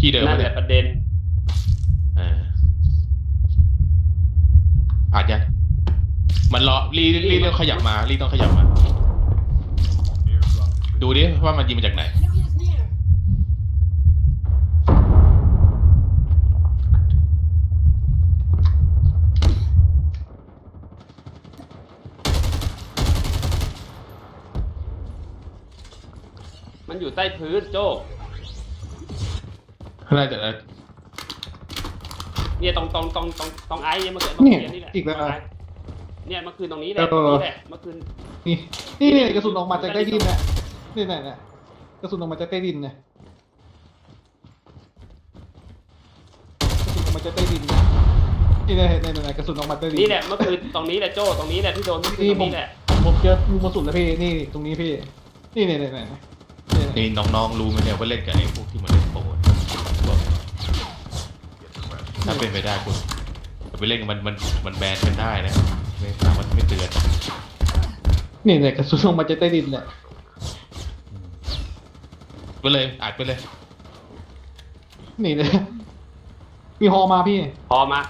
ที่เดิมนั่นเลแหยละประเด็นเอออาจจะมันรอรีรีเริ่มขยับมารีต้องขยับมา ดูดิว่ามันยิงมาจากไหน Enemy is near. มันอยู่ใต้พื้นโจ้ น่าจะเนี่ยตรงตรงตรงตรงตรงไอ้เนี่ยเมื่อคืนเมื่อเนี่ยคืนนี่แหละอีกแล้วตรงไเนี่ยเมื่อคืนตรงนี้แหละเออตรงนี้แหละเมื่อคืนนี่นี่นี่กระสุนออกมาจากใต้ดินเนี่ยนี่ไหนเนี่ยกระสุนออกมาจากใต้ดินเนี่ยกระสุนออกมาจากใต้ดินเนี่ยนี่เนี่ยเนี่ยเนี่ยกระสุนออกมาใต้ดินนี่แหละเมื่อคืนตรงนี้แหละโจ้ตรงนี้แหละที่โดนเมื่อคืนนี่ตรงผมนี้แหละผมเจอลูกกระสุนแล้วพี่นี่ตรงนี้พี่ นี่เนี่ยเนี่ยเนี่ยเนี่ยเนี่ยนี่น้องๆรู้ไหมเนี่ยว่าเล่นกับไอ้พวกที่มันเล่นโปรบอก ถ้าเป็นไปได้คุณอย่าไปเล่นกับมันมันมันแบนกันได้นะไม่สามารถไม่เตือนนี่เนี่ยกระสุนออกมาจากใต้ดินเนี่ยไปเลยอัดไปเลย นี่เนี่ยมีฮอมาพี่ พอมา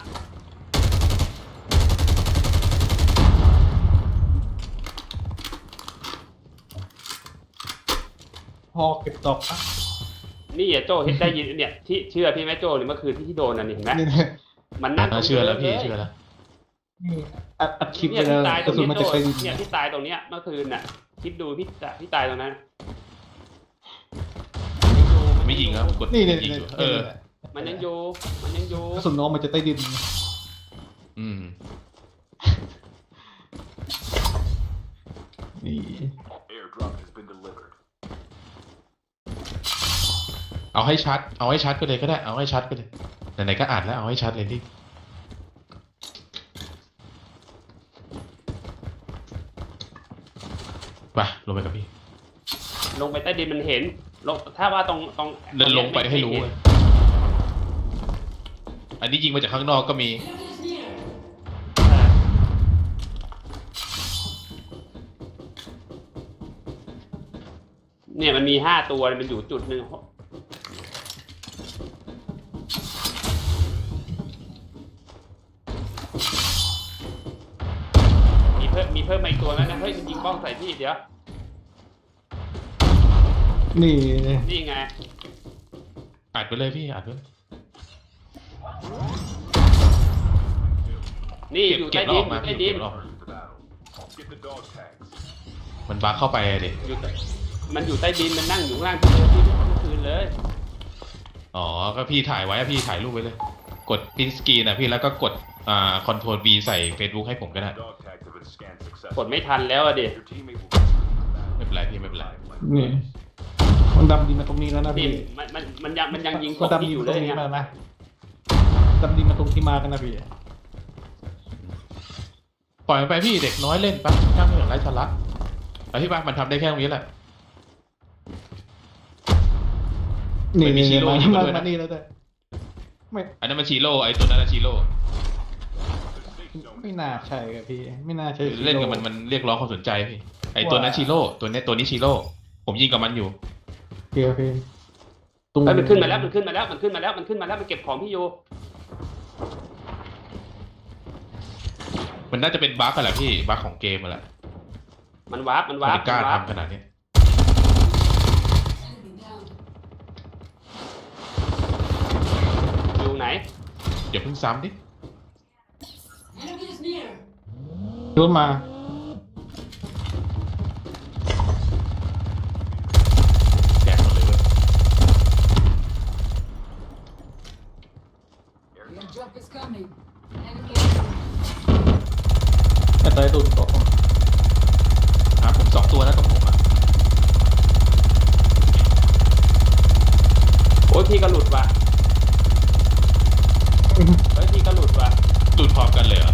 ฮอเก็บตกอะ นี่อะโจ้เห็นได้ยินเนี่ยที่เชื่อพี่ไหมโจ้หรือเมื่อคืนที่ที่โดนน่ะนี่เห็นไหมนี่เนี่ยมันนั่งตรงเชื่อแล้วพี่ดิมเชื่อแล้ว นี่อัดอัดคลิปเนี่ไปยแล้วที่ตายกตรระงสุนเนี้มายจากโจ้ใต้ดินเนี่ยที่ตายตรงเนี้ยเมื่อคืนน่ะคิดดูพี่ตายพี่ตายตรงนั้นไม่ยิงครับกดนี่เนี่ยยิงเนี่ยอยู่เออ มันยังอยู่มันยังอยู่กระสุนออกมาจากใต้ดินอืมนี่ Airdrop has been delivered. เอาให้ชัด เอาให้ชัดไปเลยก็ได้ เอาให้ชัดไปเลย ไหนๆก็อ่านแล้วเอาให้ชัดเลยดิไปลงไปกับพี่ ลงไปใต้ดินมันเห็น ลง ถ้าว่าตรงตรงเดินลงไปให้รู้ม่อะอันนี้ยิงมาจากข้างนอกก็มี Enemy is near. เนี่ยมันมีห้าตัวมันอยู่จุดหนึ่ง ตัวแล้วนะเฮ้ยมันยิงกล้องใส่พี่เดี๋ยว นี่นี่ไง อัดไปเลยพี่อัดไปเลยนี่เก็บอยู่เก็ใต้บแล้วดิอนอกมาใต้พี่ดิเก็นบแล้วออกมา Get the dog tags. มันบักเข้าไปอะดิอยู่ใต้มันอยู่ใต้ดินมันนั่งอยู่ข้างล่างที่เดิมที่เมื่อคืนเลย อ๋อก็พี่ถ่ายไว้อะพี่ถ่ายรูปไว้เลย กดพินสกรีนอะพี่แล้วก็กดอ่าคอนโทรล V ใส่ Facebook ให้ผมก็ได้ Dog tags have been scanned กด successfully. ไม่ทันแล้วอะดิ Your teammate will continue ไม่เป็นไรพี่ไม่เป็นไรนี่มันดำดินมาตรงนี้แล้วนะนี่พี่มันมันมันยังมันยังยิงศมันพดำที่ดินอยู่มาเลตรยงนี้เนี่ยมานะดำดินมาตรงที่มากันนะพี่ปล่อยมันไปพี่เด็กน้อยเล่นปะช่างเถอะไร้สาระไอ้ที่บ้านมันทำได้แค่ตรงนี้แหละ นี่ไม่มีนี่ชิโร่มาอยู่มาด้วยนะ มานี่แล้วแต่ไม่อันนั้นมันชีโร่ไอ้ตัวนั้นนะชีโร่ ไม่น่าใช่ครับพี่ ไม่น่าใช่เล่นกับมันมันเรียกร้องความสนใจพี่ไอ้ตัวนั้นชีโร่ตัวเนี้ยตัวนี้ชีโร่ผมยิงกับมันอยู่เกียวพี่ตรงเฮ้ยมันขึ้นมาแล้วมันขึ้นมาแล้วมันขึ้นมาแล้วมันขึ้นมาแล้วมันเก็บของพี่อยู่มันน่าจะเป็นบั๊กอะแหละพี่บั๊กของเกมอะแหละมันวาร์ปมันมัวาร์ปนกล้ามันวาร์ปทำขนาดเนี้ย Enemy down. อยู่ไหนอย่าเพิ่งซ้ำดิ Enemy is near. โยนมาแกะหมดเลยเว้ย Airdrop is coming. Enemy แต่ใจตุ่นตกอะผมสองตัวนะตรงผมอะ โอ้ยพี่ก็หลุดว่ะเฮ้ยพี่ก็หลุดว่ะหลุดพร้อมกันเลยเหรอ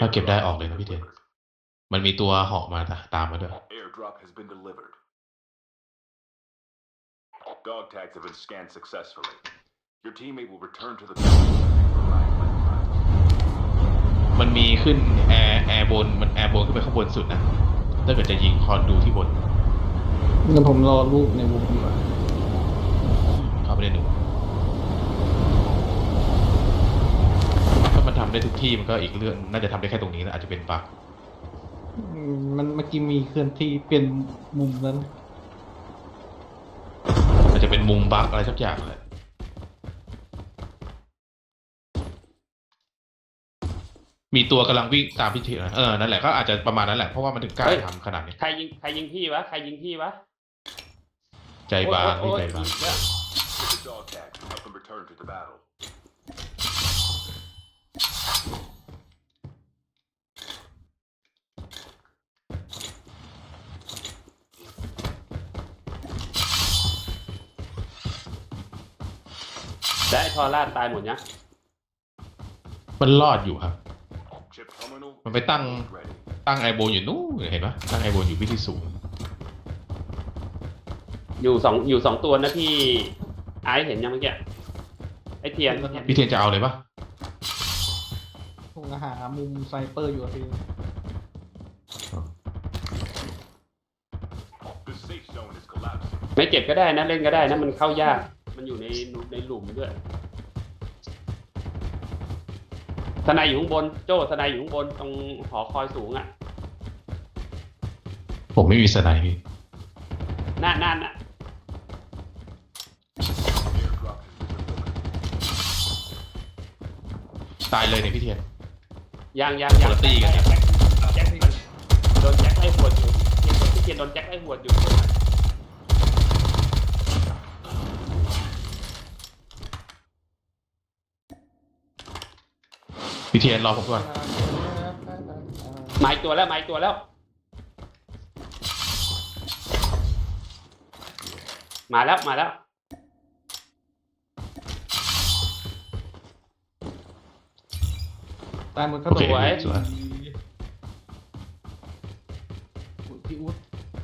ถ้าเก็บได้ออกเลยนะพี่เทนมันมีตัวเหาะมาตามมาด้วย Airdrop has been delivered. Dog tags have been scanned successfully. Your teammate will return to the field for revived flight. มันมีขึ้นแอร์แอร์บน มันแอร์บนขึ้นไปข้างบนสุดนะถ้าเกิดจะยิงคอนดูที่บนงั้นผมรอลูกในวงดีกว่าเข้าไปในห ถ้ามันทำได้ทุกที่มันก็อีกเรื่องน่าจะทำได้แค่ตรงนี้นะอาจจะเป็นบั๊กอืมมันเมื่อกี้มีเคลื่อนที่เปลี่ยนมุมนั้นอาจจะเป็นมุมบั๊กอะไรสักอย่างแหละมีตัวกำลังวิ่งตามพี่เทนเออนั่นแหละก็อาจจะประมาณนั้นแหละเพราะว่ามันถึงกล้าเฮ้ยทำขนาดนี้ ใครยิงใครยิงพี่วะใครยิงพี่วะใจบางโอ๊พี่ยใจบาง โอ๊ยโอ๊ย Get the dog tags and help them return to the battle. และไอ้ทอร่าตายหมดยังมันรอดอยู่ครับ Chip terminal มันไปตั้ง ready. ตั้งไอโบนอยู่นู้นเห็นปะตั้งไอโบนอยู่วิธีสูงอยู่สองอยู่สองตัวนะพี่ไอซ์เห็นยังเมื่อกี้ไอเทียนพี่เทียนจะเอาเลยปะผมหามุมไซเปอร์อยู่อะพี่ The safe zone is collapsing. ไม่เก็บก็ได้นะเล่นก็ได้นะมันเข้ายาก มันอยู่ในใน หลุมด้วยทนายอยู่ข้างบน โจ้ทนายอยู่ข้างบนตรงหอคอยสูงอะ ผมไม่มีสไนด์พี่หน้าหน้าหน้า Airdrop has been delivered. ตายเลยเนี่ยพี่เทียน ยังยังยังคนละตี้กันเนี่ยแจ็คแจ็คโดนแจ็คไล่หัวดอยู่เทียนพี่เทียนโดนแจ็คไล่หัวดอยู่ พี่เทียนรอผมก่อนมาอีกตัวแล้วมาอีกตัวแล้ว มาแล้วมาแล้วตายหมดก็โอตัเควไว้สวยพี่อุ๊ด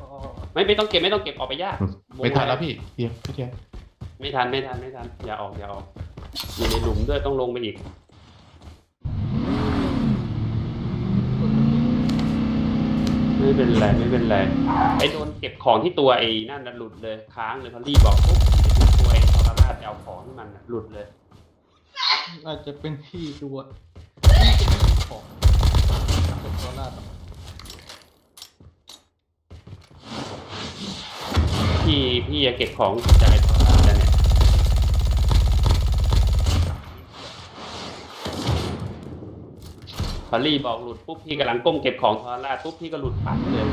อ๋อไม่ไม่ต้องเก็บไม่ต้องเก็บออกไปยากไม่ทันแล้วพี่เทียนพี่เทียนไม่ทันไม่ทันไม่ทันอย่าออกอย่าออกอยู่ในหลุมด้วยต้องลงไปอีก ไม่เป็นไรไม่เป็นไรไอ้โดนเก็บของที่ตัวไอ้นั่นน่ะหลุดเลยค้างเลยพอรีบบอกปุ๊บตัวไอ้ทรราชจะเอาของที่มันน่ะหลุดเลย อาจจะเป็นที่ตัวที่จะไม่มีของเป็นตัวลาดพี่พี่จะเก็บของจากไอ้ทรราชเนี่ย พอรีบบอกหลุดปุ๊บพี่กำลังก้มเก็บของทรราชปุ๊บพี่ก็หลุดปัดเลย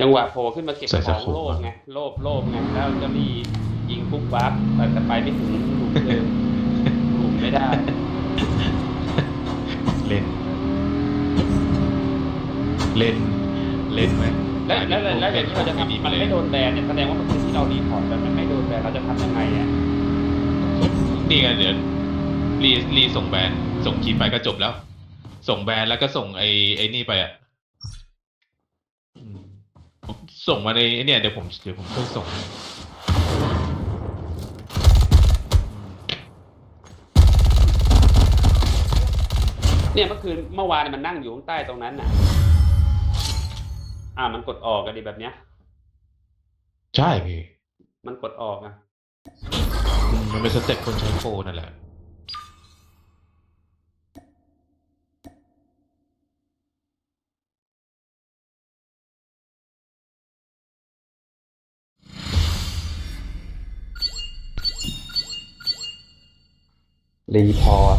จังหวะโผล่ขึ้นมาเก็บใส่ขสะองโพกโลภไงโลภโลภไงแล้วจะรียิงปุ๊บวับแต่จะไปไม่ถึงหลุมเลยหลุมไม่ได้เล่น เล่น เล่นไหม แล้วแล้วแล้วแล้วอย่างที่เราจะดีทำมามันเลยไม่โดนแบนเนี่ยแสดงว่ามันคือที่เรารีพอร์ตแต่มันไม่โดนแบนเราจะทำยังไงอะนี่ไงเดี๋ยวรีรีส่งแบรนด์ส่งคลิปไปก็จบแล้ว ส่งแบรนด์แล้วก็ส่งไอ้ไอ้นี่ไปอะอืมผมส่งมาในไอ้เนี่ยเดี๋ยวผมเดี๋ยวผมช่วยส่งให้อืมเนี่ยเมื่อคืนเมื่อวานเนี่ยมันนั่งอยู่ข้างใต้ตรงนั้นน่ะ อ่ามันกดออกกันดีแบบเนี้ย ใช่พี่มันกดออกอะ อืมมันเป็นสเต็ปคนใช้โฟนนั่นแหละ รีพอร์ต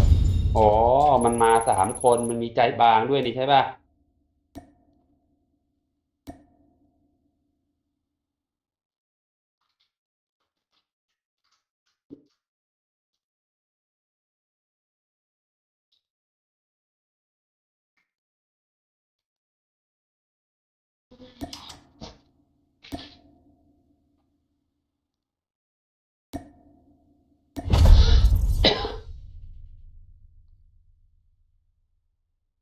อ๋อ มันมาสามคนมันมีใจบางด้วยนี่ใช่ป่ะ